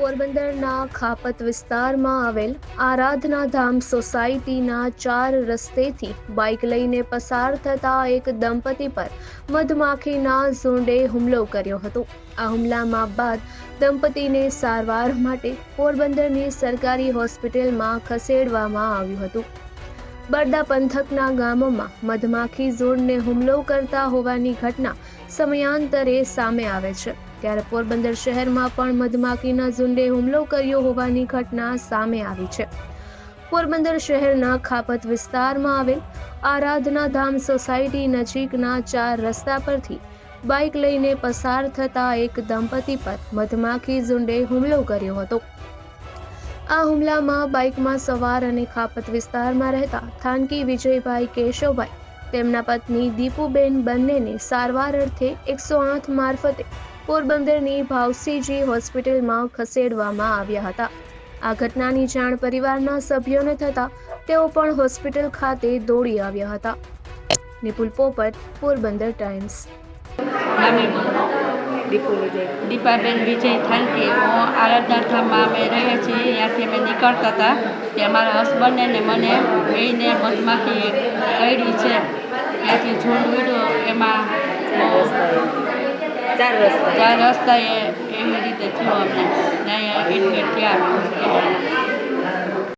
ખાપત વિસ્તારમાં આવેલ આરાધના ધામ સોસાયટીના ચાર રસ્તેથી બાઇક લઈને પસાર થતા એક દંપતી પર મધમાખીના ઝુંડે હુમલો કર્યો હતો. આ હુમલામાં બાદ દંપતીને સારવાર માટે પોરબંદરની સરકારી હોસ્પિટલમાં ખસેડવામાં આવ્યું હતું. બરડા પંથકના ગામોમાં મધમાખી ઝુંડને હુમલો કરતા હોવાની ઘટના સમયાંતરે સામે આવે છે. ત્યારે પોરબંદર શહેરમાં પણ મધમાખીના ઝુંડે હુમલો કર્યો હોવાની ઘટના સામે આવી છે. પોરબંદર શહેરના ખાપત વિસ્તારમાં આવેલ આરાધના ધામ સોસાયટી નજીકના ચાર રસ્તા પરથી બાઇક લઈને પસાર થતા એક દંપતી પર મધમાખી ઝુંડે હુમલો કર્યો હતો. આ હુમલામાં બાઇકમાં સવાર અને ખાપત વિસ્તારમાં રહેતા થાનકી વિજયભાઈ કેશવભાઈ, તેમના પત્ની દીપુબેન બંનેને સારવાર અર્થે એકસો આઠ મારફતે પોરબંદરની ભાવસીજી હોસ્પિટલમાં ખસેડવામાં આવ્યા હતા. આ ઘટનાની જાણ પરિવારના સભ્યોને થતાં તેઓ પણ હોસ્પિટલ ખાતે દોડી આવ્યા હતા. નિપુલ પોપટ, પોરબંદર ટાઈમ્સ. દીપાબેન વિજય થાનકી, હું આરાધના ધામમાં અમે રહીએ છીએ, ત્યાંથી અમે નીકળતા હતા. ત્યાં મારા હસબન્ડને ને મને બેને મધમાખી કરી છે. ત્યાંથી ઝૂંડ ઉડ્યો એમાં ચાર રસ્તા. ચાર રસ્તાએ એવી રીતે થયું ને અહીંયા એડમિટ થયા